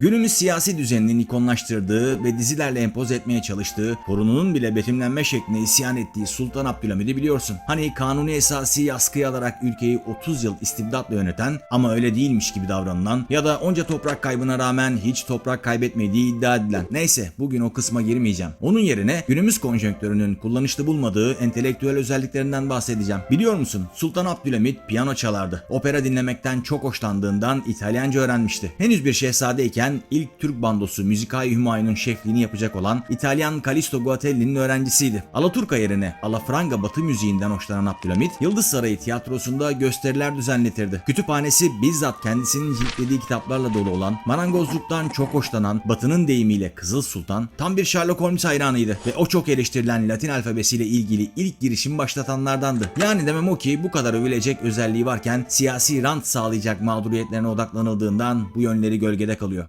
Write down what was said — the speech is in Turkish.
Günümüz siyasi düzeninin ikonlaştırdığı ve dizilerle empoze etmeye çalıştığı, torununun bile betimlenme şekline isyan ettiği Sultan Abdülhamid'i biliyorsun. Hani kanuni esası askıya alarak ülkeyi 30 yıl istibdatla yöneten ama öyle değilmiş gibi davranılan ya da onca toprak kaybına rağmen hiç toprak kaybetmediği iddia edilen. Neyse bugün o kısma girmeyeceğim. Onun yerine günümüz konjonktörünün kullanışlı bulmadığı entelektüel özelliklerinden bahsedeceğim. Biliyor musun Sultan Abdülhamit piyano çalardı. Opera dinlemekten çok hoşlandığından İtalyanca öğrenmişti. Henüz bir şehzadeyken ilk Türk bandosu Müzikai Hümayun'un şefliğini yapacak olan İtalyan Callisto Guatelli'nin öğrencisiydi. Alaturka yerine Alafranga batı müziğinden hoşlanan Abdülhamit, Yıldız Sarayı tiyatrosunda gösteriler düzenletirdi. Kütüphanesi bizzat kendisinin ciltlediği kitaplarla dolu olan, marangozluktan çok hoşlanan, batının deyimiyle Kızıl Sultan, tam bir Sherlock Holmes hayranıydı ve o çok eleştirilen Latin alfabesiyle ilgili ilk girişim başlatanlardandı. Yani demem o ki bu kadar övülecek özelliği varken siyasi rant sağlayacak mağduriyetlerine odaklanıldığından bu yönleri gölgede kalıyor.